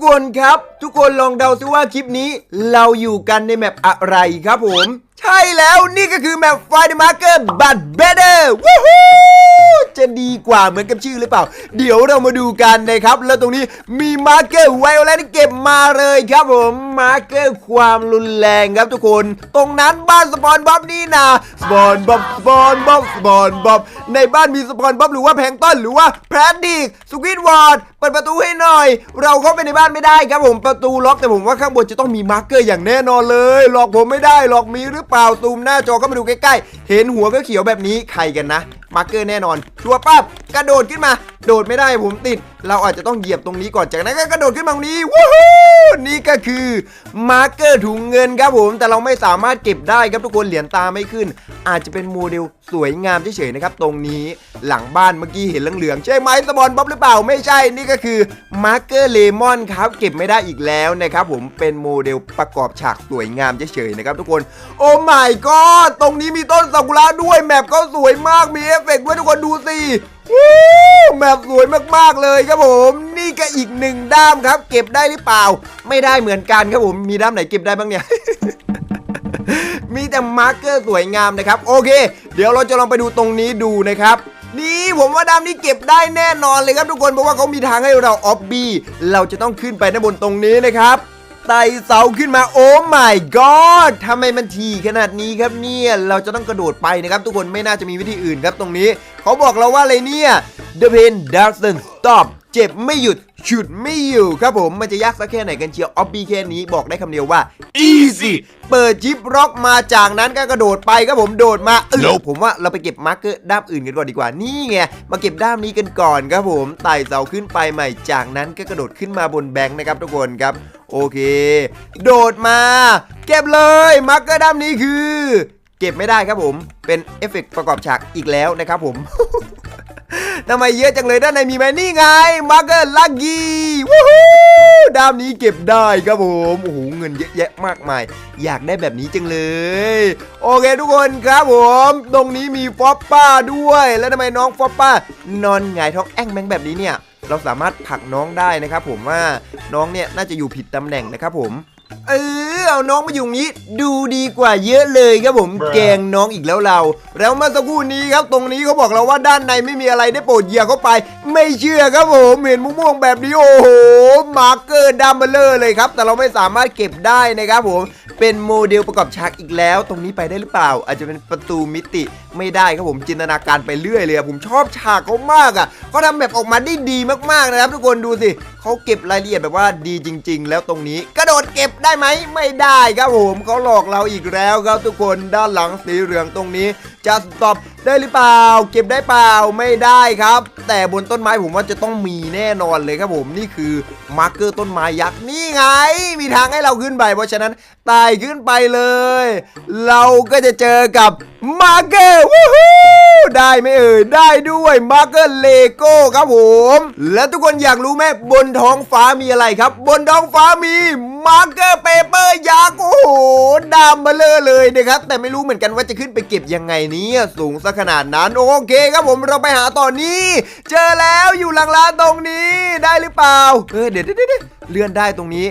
กคนครับ ทุกคนลองเดาซิว่าคลิปนี้ เราอยู่กันในแมปอะไรครับผม ใช่แล้วนี่ก็คือแมป Find the Marker but better วู้ฮู้ จะดีกว่าเหมือนกับชื่อหรือเปล่า เดี๋ยวเรามาดูกันนะครับ แล้วตรงนี้มีมาร์เกอร์ไวโอเลนเก็บมาเลยครับผมมาร์เกอร์ความรุนแรงครับทุกคน ตรงนั้นบ้านสปอนบ๊อบนี่นะสปอนบ๊อบสปอนบ๊อบสปอนบ๊อบในบ้านมีสปอนบ๊อบหรือว่าแพงต้นหรือว่าแพรดดิกสควิดวอร์ดเปิดประตูให้หน่อย เราเข้าไปในบ้านไม่ได้ครับผมประตูล็อกแต่ผมว่าข้างบนจะต้องมีมาร์เกอร์อย่างแน่นอนเลย หลอกผมไม่ได้หลอกมีหรือเปล่าซูมหน้าจอก็มาดูใกล้ๆ เห็นหัวก็เขียวแบบนี้ใครกันนะ มาร์เกอร์แน่นอนชัวร์ปั๊บกระโดดขึ้นมาโดดไม่ได้ผมติด เราอาจจะต้องเหยียบตรงนี้ก่อนจากนั้นก็กระโดดขึ้นมาตรงนี้วู้ฮู้นี่ก็คือมาร์เกอร์ถุงเงินครับผมแต่เราไม่สามารถเก็บได้ครับทุกคนเหรียญตาไม่ขึ้น อาจจะเป็นโมเดลสวยงามเฉยๆนะครับตรงนี้หลังบ้านเมื่อกี้เห็นเหลืองๆใช่ไหมสปอนบ๊อบหรือเปล่าไม่ใช่นี่ก็คือมาร์เกอร์เลมอนครับเก็บไม่ได้อีกแล้วนะครับผมเป็นโมเดลประกอบฉากสวยงามเฉยๆนะครับทุกคนโอ้ my god ตรงนี้มีต้นซากุระด้วยแมปก็สวยมากมีเอฟเฟกต์ด้วยทุกคนดูสิ แมปสวยมากๆเลยครับผม นี่ก็อีกหนึ่งด้ามครับ เก็บได้หรือเปล่า ไม่ได้เหมือนกันครับผม มีด้ามไหนเก็บได้บ้างเนี่ยมีแต่มาร์กเกอร์สวยงามนะครับ โอเค เดี๋ยวเราจะลองไปดูตรงนี้ดูนะครับนี่ผมว่าด้ามนี้เก็บได้แน่นอนเลยครับทุกคนเพราะว่าเขามีทางให้เราออฟบี้เราจะต้องขึ้นไปด้านบนตรงนี้นะครับ ไต่เสาขึ้นมาโอ้ my god ทำไมมันทีขนาดนี้ครับเนี่ยเราจะต้องกระโดดไปนะครับทุกคนไม่น่าจะมีวิธีอื่นครับตรงนี้ เขาบอกเราว่าอะไรเนี่ย The pain doesn't stop เจ็บไม่หยุด ฉุดไม่อยู่ครับผมมันจะยากสักแค่ไหนกันเชียวออฟบี้แค่นี้บอกได้คำเดียวว่า easy เปิดจิปร็อกมาจากนั้นก็กระโดดไปครับผมโดดมาเออผมว่าเราไปเก็บมาร์กเกอร์ด้ามอื่นกันก่อนดีกว่านี่ไงมาเก็บด้ามนี้กันก่อนครับผมไต่เสาขึ้นไปใหม่จากนั้นก็กระโดดขึ้นมาบนแบงค์นะครับทุกคนครับ โอเค โดดมา เก็บเลยมาร์กเกอร์ด้ามนี้คือ เก็บไม่ได้ครับผมเป็นเอฟเฟกต์ประกอบฉากอีกแล้วนะครับผม ทำไมเยอะจังเลยด้านในมีไหมนี่ไงมาร์เกอร์ลักกี้วู้ฮู้ดามนี้เก็บได้ครับผมโอ้โหเงินเยอะแยะมากมาย อยากได้แบบนี้จังเลย โอเคทุกคนครับผม ตรงนี้มีฟอปป้าด้วย แล้วทำไมน้องฟอปป้านอนหงายท้องแอ่งแมงแบบนี้เนี่ยเราสามารถผลักน้องได้นะครับผมว่าน้องเนี่ยน่าจะอยู่ผิดตำแหน่งนะครับผม เออเอาน้องมาอยู่อย่างนี้ดูดีกว่าเยอะเลยครับผม Bruh แกล้งน้องอีกแล้วเรา แล้วเมื่อสักครู่นี้ครับตรงนี้เขาบอกเราว่าด้านในไม่มีอะไรได้โปรดเหยียบเข้าไป ไม่เชื่อครับผมเห็นม่วงๆแบบนี้โอ้โหมาร์เกอร์ดัมเบลเลอร์เลยครับ แต่เราไม่สามารถเก็บได้นะครับผม เป็นโมเดลประกอบฉากอีกแล้ว ตรงนี้ไปได้หรือเปล่า อาจจะเป็นประตูมิติไม่ได้ครับผมจินตนาการไปเรื่อยเลยผมชอบฉากเขามากอะเขาทำแบบออกมาได้ดีมากๆนะครับ ทุกคนดูสิเขาเก็บรายละเอียดแบบว่าดีจริง ๆ แล้วตรงนี้กระโดดเก็บได้ไหมไม่ได้ครับผมเขาหลอกเราอีกแล้วครับทุกคนด้านหลังสีเหลืองตรงนี้ จะตอบได้หรือเปล่า เก็บได้เปล่าไม่ได้ครับ แต่บนต้นไม้ผมว่าจะต้องมีแน่นอนเลยครับผมนี่คือมาร์กเกอร์ต้นไม้ยักษ์นี่ไง มีทางให้เราขึ้นไป เพราะฉะนั้นไต่ขึ้นไปเลย เราก็จะเจอกับมาร์กเกอร์วู้ฮู้ ได้ไหมเอ่ยได้ด้วยมาร์เกอร์เลโก้ครับผม และทุกคนอยากรู้ไหมบนท้องฟ้ามีอะไรครับ บนท้องฟ้ามีมาร์เกอร์เปเปอร์ยักษ์โอ้โหดามเบลเลอเลยนะครับ แต่ไม่รู้เหมือนกันว่าจะขึ้นไปเก็บยังไงนี่สูงสักขนาดนั้นโอเคครับผมเราไปหาต่อนี้ เจอแล้วอยู่หลังร้านตรงนี้ได้หรือเปล่าเออเดี๋ยวเดี๋ยวเดี๋ยวเลื่อนได้ตรงนี้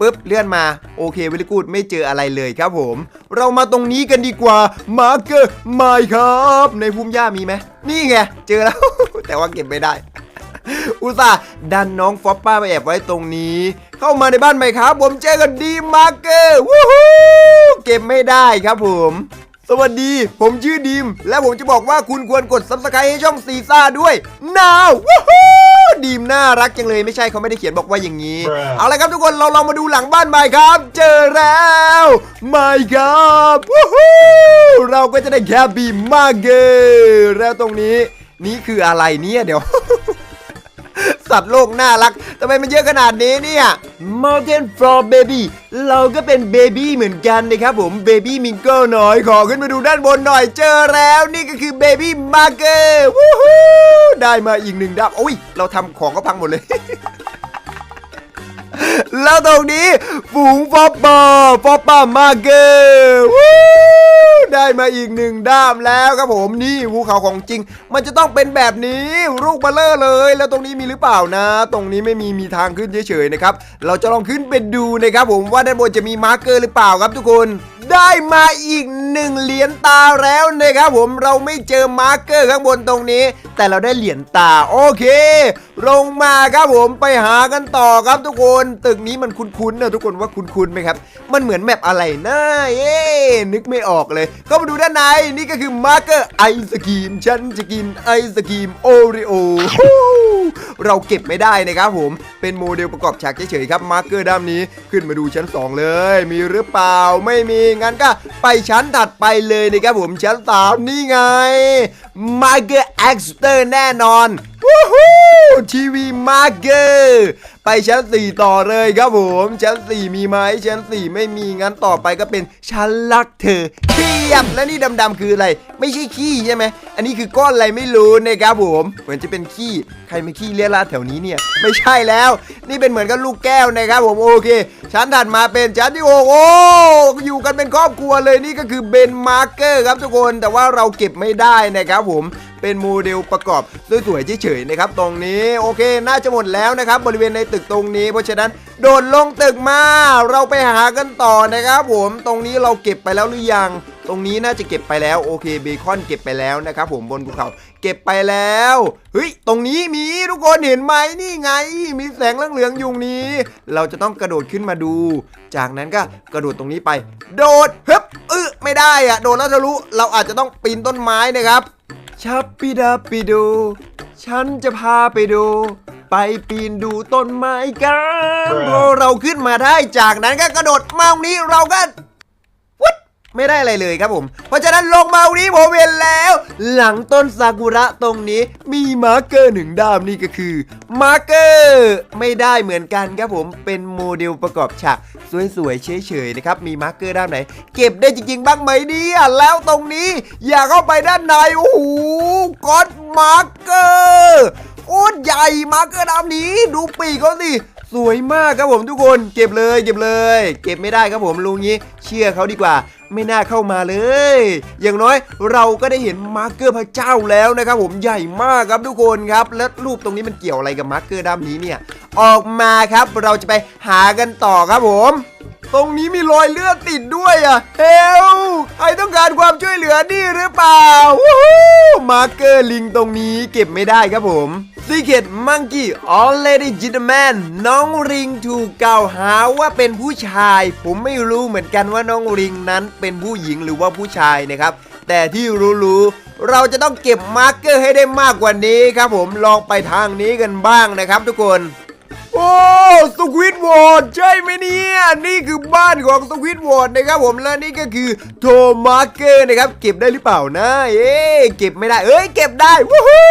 ปุ๊บเลื่อนมาโอเคเวลิกูดไม่เจออะไรเลยครับผม เรามาตรงนี้กันดีกว่ามาร์เกอร์ไม่ครับ ในพุ่มหญ้ามีไหมนี่ไงเจอแล้ว แต่ว่าเก็บไม่ได้ อุตส่าห์ดันน้องฟอปป้าไปแอบไว้ตรงนี้ เข้ามาในบ้านไหมครับ ผมเจอกันดีมาร์เกอร์วู้ฮู้เก็บไม่ได้ครับผมสวัสดี ผมชื่อดีมและผมจะบอกว่าคุณควรกด subscribe ให้ช่องซีซ่าด้วย now วู้ฮู้ ดีมน่ารักจังเลยไม่ใช่เขาไม่ได้เขียนบอกว่าอย่างนี้ เอาละครับทุกคนเราลองมาดูหลังบ้านใหม่ครับ เจอแล้วไม่ครับวู้ฮู้เราก็จะได้แคบบีมากเกอร์แล้วตรงนี้นี่คืออะไรเนี่ยเดี๋ยว สัตว์โลกน่ารักทำไมมันเยอะขนาดนี้เนี่ย Mountain Frog Baby เราก็เป็นเบบี้เหมือนกันนะครับผมเบบี้มิงเกิลหน่อยขอขึ้นมาดูด้านบนหน่อยเจอแล้วนี่ก็คือเบบี้มาร์เกอร์วู้ฮู้ได้มาอีกหนึ่งดับโอ้ย เราทำของก็พังหมดเลย แล้วตรงนี้ฝูงฟอปปาฟอปปามาเกอร์วู้ได้มาอีกหนึ่งด้ามแล้วครับผมนี่ภูเขาของจริง มันจะต้องเป็นแบบนี้ลูกเบลเลอร์เลย แล้วตรงนี้มีหรือเปล่านะ ตรงนี้ไม่มีมีทางขึ้นเฉยๆนะครับเราจะลองขึ้นไปดูนะครับผมว่าด้านบนจะมีมาร์เกอร์หรือเปล่าครับทุกคน ได้มาอีกหนึ่งเหรียญตาแล้วนะครับผมเราไม่เจอมาร์กเกอร์ข้างบนตรงนี้ แต่เราได้เหรียญตาโอเค ลงมาครับผมไปหากันต่อครับทุกคนตึกนี้มันคุ้นๆนะทุกคนว่าคุ้นๆไหมครับ มันเหมือนแมปอะไรนะเอ๊นึกไม่ออกเลยก็มาดูด้านในนี่ก็คือมาร์กเกอร์ไอศกรีมฉันจะกินไอศกรีมโอริโอเราเก็บไม่ได้นะครับผมเป็นโมเดลประกอบฉากเฉยๆครับมาร์กเกอร์ด้ามนี้ขึ้นมาดูชั้น 2 เลย มีหรือเปล่าไม่มีงั้นก็ไปชั้นถัดไปเลยนะครับผมชั้น3นี่ไงมาเกอร์เอ็กซ์เตอร์แน่นอนวู้ฮู้ ทีวีมาเกอร์ไปชั้น 4 ต่อเลยครับผมชั้น 4 มีไหมชั้น 4 ไม่มีงั้นต่อไปก็เป็นชั้นรักเธอเทียบและนี่ดำๆคืออะไร ไม่ใช่ขี้ใช่ไหมอันนี้คือก้อนอะไรไม่รู้นะครับผมเหมือนจะเป็นขี้ใครมาขี้เลี้ยราดแถวนี้เนี่ยไม่ใช่แล้ว นี่เป็นเหมือนกับลูกแก้วนะครับผมโอเค ชั้นถัดมาเป็นชั้นที่โอ้โหอยู่กันเป็นครอบครัวเลยนี่ก็คือเบนมาร์เกอร์ครับทุกคนแต่ว่าเราเก็บไม่ได้นะครับผม เป็นโมเดลประกอบสวยๆเฉยๆนะครับตรงนี้โอเคน่าจะหมดแล้วนะครับบริเวณในตึกตรงนี้ เพราะฉะนั้นโดดลงตึกมา เราไปหากันต่อนะครับผมตรงนี้เราเก็บไปแล้วหรือยังตรงนี้น่าจะเก็บไปแล้วโอเคเบคอนเก็บไปแล้วนะครับผมบนภูเขาเก็บไปแล้วเฮ้ยตรงนี้มีทุกคนเห็นไหมนี่ไง มีแสงเหลืองๆอยู่นี้ เราจะต้องกระโดดขึ้นมาดู จากนั้นก็กระโดดตรงนี้ไป โดดฮึบเออไม่ได้อะโดดแล้วทะลุเราอาจจะต้องปีนต้นไม้นะครับ ชับปิดาปิดู ฉันจะพาไปดู ไปปีนดูต้นไม้กันพอเราขึ้นมาได้จากนั้นก็กระโดดมาตรงนี้เราก็วุด ไม่ได้อะไรเลยครับผม เพราะฉะนั้นลงมาตรงนี้ผมเห็นแล้ว หลังต้นซากุระตรงนี้มีมาร์กเกอร์หนึ่งด้ามนี่ก็คือมาร์กเกอร์ไม่ได้เหมือนกันครับผมเป็นโมเดลประกอบฉากสวยๆเฉยๆนะครับมีมาร์กเกอร์ด้านไหน เก็บได้จริงๆบ้างไหมเนี่ยแล้วตรงนี้อย่าเข้าไปด้านในโอ้โหก็อดมาร์กเกอร์โอ้ใหญ่มาร์กเกอร์ด้านนี้ ดูปีกเขาสิ สวยมากครับผมทุกคนเก็บเลยเก็บเลย เก็บไม่ได้ครับผมลุงนี้เชื่อเขาดีกว่า ไม่น่าเข้ามาเลย อย่างน้อยเราก็ได้เห็นมาร์เกอร์พระเจ้าแล้วนะครับผมใหญ่มากครับทุกคนครับ และรูปตรงนี้มันเกี่ยวอะไรกับมาร์เกอร์ด้านนี้เนี่ยออกมาครับเราจะไปหากันต่อครับผมตรงนี้มีรอยเลือดติดด้วยอะเฮลใครต้องการความช่วยเหลือนี่หรือเปล่ามาร์เกอร์ลิงตรงนี้เก็บไม่ได้ครับผม Secret Monkey Already Gentleman น้องริงถูกกล่าวหาว่าเป็นผู้ชาย ผมไม่รู้เหมือนกันว่าน้องริงนั้นเป็นผู้หญิงหรือว่าผู้ชายนะครับ แต่ที่รู้ๆเราจะต้องเก็บมาร์กเกอร์ให้ได้มากกว่านี้ครับผมลองไปทางนี้กันบ้างนะครับทุกคน โอ้สควิตวอร์ดใช่ไหมเนี่ย นี่คือบ้านของสควิตวอร์ดนะครับผมและนี่ก็คือโทมาร์เกอร์นะครับ เก็บได้หรือเปล่านะเอ๊เก็บไม่ได้ เอ้ยเก็บได้วู้ฮู้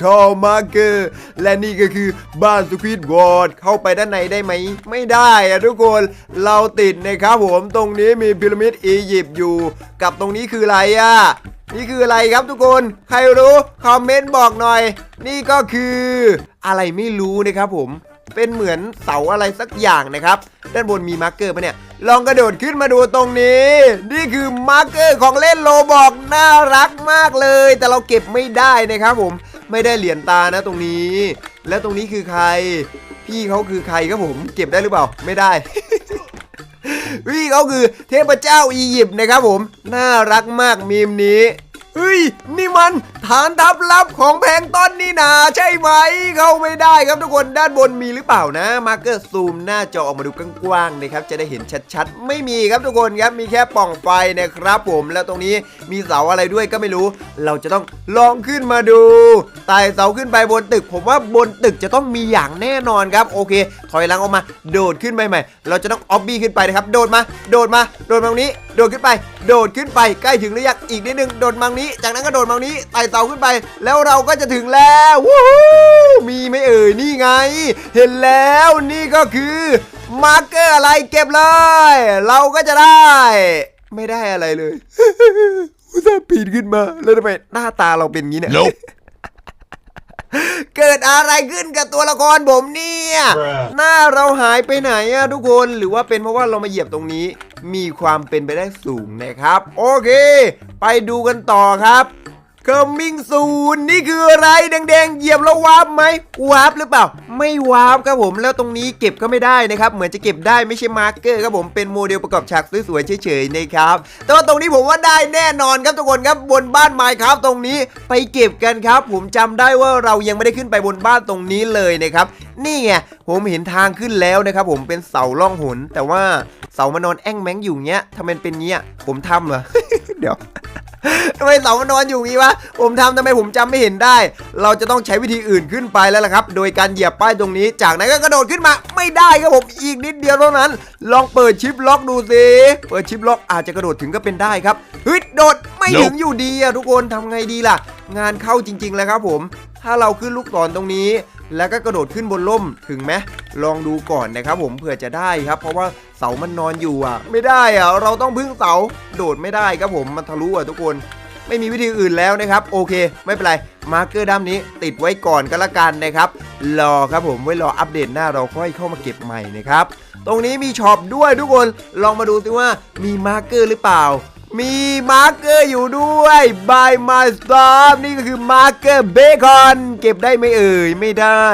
โทมาร์เกอร์และนี่ก็คือบ้านสควิตวอร์ดเข้าไปด้านในได้ไหมไม่ได้อะทุกคนเราติดนะครับผมตรงนี้มีพีระมิดอียิปต์อยู่ กับตรงนี้คืออะไรอะนี่คืออะไรครับทุกคน ใครรู้ คอมเมนต์บอกหน่อย นี่ก็คืออะไรไม่รู้นะครับผม เป็นเหมือนเสาอะไรสักอย่างนะครับ ด้านบนมีมาร์กเกอร์ปะเนี่ย ลองกระโดดขึ้นมาดูตรงนี้ นี่คือมาร์กเกอร์ของเล่นโลบอกน่ารักมากเลย แต่เราเก็บไม่ได้นะครับผม ไม่ได้เหรียญตานะตรงนี้ แล้วตรงนี้คือใคร พี่เขาคือใครครับผม เก็บได้หรือเปล่า ไม่ได้พี่เขาคือเทพเจ้าอียิปต์นะครับผม น่ารักมากมีมนี้ ฮ้ย นี่มันฐานทัพลับของแพงต้นนี่นาใช่ไหม เข้าไม่ได้ครับทุกคนด้านบนมีหรือเปล่านะ มาร์เกอร์ซูมหน้าจอออกมาดูกว้างๆนะครับ จะได้เห็นชัดๆ ไม่มีครับทุกคนครับมีแค่ป่องไฟนะครับ ผมแล้วตรงนี้มีเสาอะไรด้วยก็ไม่รู้ เราจะต้องลองขึ้นมาดูไต่เสาขึ้นไปบนตึก ผมว่าบนตึกจะต้องมีอย่างแน่นอนครับโอเค ถอยหลังออกมา โดดขึ้นไปใหม่ เราจะต้องออบบี้ขึ้นไปนะครับ โดดมา โดดมา โดดมาตรงนี้ โดดขึ้นไป โดดขึ้นไปใกล้ถึงหรือยังอีกนิดนึง โดดมาตรงนี้ จากนั้นก็โดดมาตรงนี้ไต่เสาขึ้นไป แล้วเราก็จะถึงแล้ววู้ฮู้มีไหมเอ่ย นี่ไง เห็นแล้วนี่ก็คือมาร์กเกอร์อะไรเก็บเลย เราก็จะได้ ไม่ได้อะไรเลยอุตส่าห์ปีนขึ้นมา แล้วทำไมหน้าตาเราเป็นงี้เนี่ย Nope. เกิดอะไรขึ้นกับตัวละครผมเนี่ย Bruh หน้าเราหายไปไหนอะทุกคนหรือว่าเป็นเพราะว่าเรามาเหยียบตรงนี้ มีความเป็นไปได้สูงนะครับ โอเค ไปดูกันต่อครับ coming soon นี่คืออะไรแดงๆเหยียบแล้ววาร์ปไหมวาร์ปหรือเปล่า ไม่วาร์ปครับผมแล้วตรงนี้เก็บก็ไม่ได้นะครับ เหมือนจะเก็บได้ไม่ใช่มาร์กเกอร์ครับผมเป็นโมเดลประกอบฉากสวยๆเฉยๆนะครับ แต่ว่าตรงนี้ผมว่าได้แน่นอนครับทุกคนครับบนบ้านไมค์ครับตรงนี้ไปเก็บกันครับ ผมจำได้ว่าเรายังไม่ได้ขึ้นไปบนบ้านตรงนี้เลยนะครับ นี่ไงผมเห็นทางขึ้นแล้วนะครับผมเป็นเสาล่องหน แต่ว่าเสามานอนแอ่งแมงอยู่เงี้ยทำไมเป็นเงี้ยผมทำเหรอเดี๋ยวทำไมเสามานอนอยู่งี้วะ ผมทำทำไมผมจำไม่เห็นได้ เราจะต้องใช้วิธีอื่นขึ้นไปแล้วล่ะครับ โดยการเหยียบป้ายตรงนี้ จากนั้นก็กระโดดขึ้นมา ไม่ได้ครับผมอีกนิดเดียวเท่านั้น ลองเปิดชิปล็อกดูสิเปิดชิปล็อกอาจจะกระโดดถึงก็เป็นได้ครับฮ้ยโดดไม่ถึงอยู่ดีอะทุกคนทำไงดีล่ะ งานเข้าจริง ๆ แล้วครับผม ถ้าเราขึ้นลูกศรตรงนี้ แล้วก็กระโดดขึ้นบนล่มถึงไหมลองดูก่อนนะครับผมเผื่อจะได้ครับ เพราะว่าเสามันนอนอยู่อะ ไม่ได้อะเราต้องพึ่งเสาโดดไม่ได้ครับผมมันทะลุอะทุกคน ไม่มีวิธีอื่นแล้วนะครับ โอเค ไม่เป็นไรมาร์เกอร์ด้ามนี้ติดไว้ก่อนก็แล้วกันนะครับรอครับผมไว้รออัปเดตหน้าเราค่อยเข้ามาเก็บใหม่นะครับตรงนี้มีช็อปด้วยทุกคนลองมาดูสิว่ามีมาร์เกอร์หรือเปล่า มีมาร์กเกอร์อยู่ด้วย by my stop นี่ก็คือมาร์กเกอร์เบคอนเก็บได้ไหมเอ่ยไม่ได้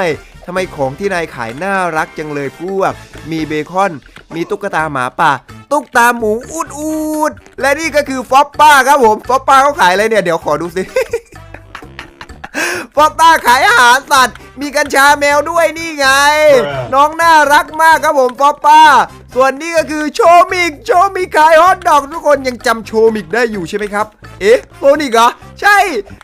ทำไมของที่นายขายน่ารักจังเลยพวก มีเบคอน มีตุ๊กตาหมาป่า ตุ๊กตาหมูอูดอูดและนี่ก็คือฟอปป้าครับผมฟอปป้าเขาขายอะไรเนี่ย เดี๋ยวขอดูสิ ฟอปป้าขายอาหารสัตว์ มีกัญชาแมวด้วยนี่ไง Bruh น้องน่ารักมากครับผมฟอปป้า ส่วนนี้ก็คือโชมิก โชมิกขายฮอทดอกทุกคนยังจำโชมิกได้อยู่ใช่ไหมครับ เอ๊ะโซนิกเหรอ ใช่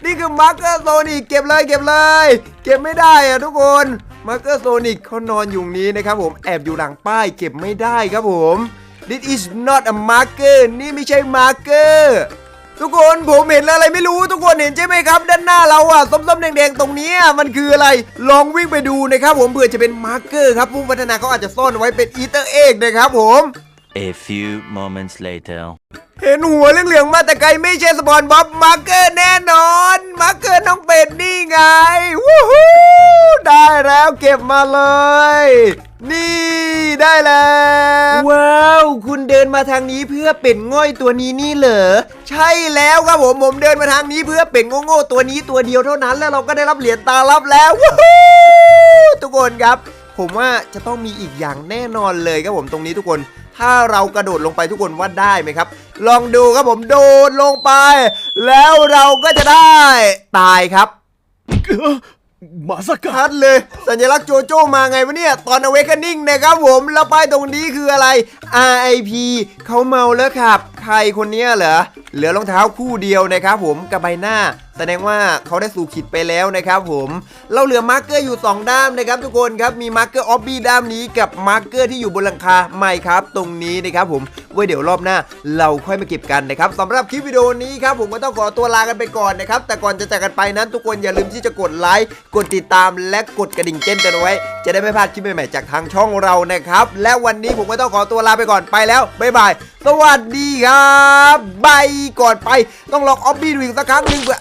นี่คือมาร์เกอร์โซนิกเก็บเลยเก็บเลย เก็บไม่ได้อะทุกคนมาร์เกอร์โซนิกเขานอนอยู่นี้นะครับผมแอบอยู่หลังป้ายเก็บไม่ได้ครับผม This is not a marker นี่ไม่ใช่มาร์เกอร์ ทุกคนผมเห็นอะไรไม่รู้ทุกคนเห็นใช่ไหมครับ ด้านหน้าเราอะส้มๆแดงๆตรงนี้มันคืออะไรลองวิ่งไปดูนะครับผมเผื่อจะเป็นมาร์เกอร์ครับผู้พัฒนาเขาอาจจะซ่อนไว้เป็นอีเตอร์เอกนะครับผม A few moments later. เห็นหัวเหลืองๆมาแต่ไกลไม่ใช่สปอนบ๊อบมาร์เกอร์แน่นอน มาร์เกอร์น้องเป็ดนี่ไงวู้ฮู แล้วเก็บมาเลย นี่ได้แล้ว ว้าว คุณเดินมาทางนี้เพื่อเป็ดง่อยตัวนี้นี่เหรอ ใช่แล้วครับผม ผมเดินมาทางนี้เพื่อเป็ดโง่ๆตัวนี้ตัวเดียวเท่านั้น แล้วเราก็ได้รับเหรียญตาลับแล้ววู้ฮู้ทุกคนครับ ผมว่าจะต้องมีอีกอย่างแน่นอนเลยครับผมตรงนี้ทุกคนถ้าเรากระโดดลงไปทุกคนว่าได้ไหมครับ ลองดูครับผมโดดลงไป แล้วเราก็จะได้ ตายครับ มาสกัดเลย สัญลักษณ์โจโจ้มาไงวะเนี่ย ตอน awakening นะครับผม แล้วป้ายตรงนี้คืออะไร RIP เขาเมาแล้วครับ ใครคนเนี้ยเหรอ เหลือรองเท้าคู่เดียวนะครับผมกับใบหน้า แสดงว่าเขาได้สู่ขิดไปแล้วนะครับผมเราเหลือมาร์เกอร์อยู่ 2 ด้ามนะครับทุกคนครับ มีมาร์เกอร์ออบบี้ด้ามนี้กับมาร์เกอร์ที่อยู่บนหลังคาไม่ครับ ตรงนี้นะครับผมไว้เดี๋ยวรอบหน้า เราค่อยมาเก็บกันนะครับสำหรับคลิปวิดีโอนี้ครับผมก็ต้องขอตัวลากันไปก่อนนะครับแต่ก่อนจะจากกันไปนั้นทุกคนอย่าลืมที่จะกดไลค์กดติดตามและกดกระดิ่งแจ้งเตือนไว้ จะได้ไม่พลาดคลิปใหม่ๆจากทางช่องเรานะครับและวันนี้ผมก็ต้องขอตัวลาไปก่อนไปแล้วบ๊ายบาย สวัสดีครับบายก่อนไปต้องลองออบบี้ดูอีกสักครั้งหนึ่งเพื่อ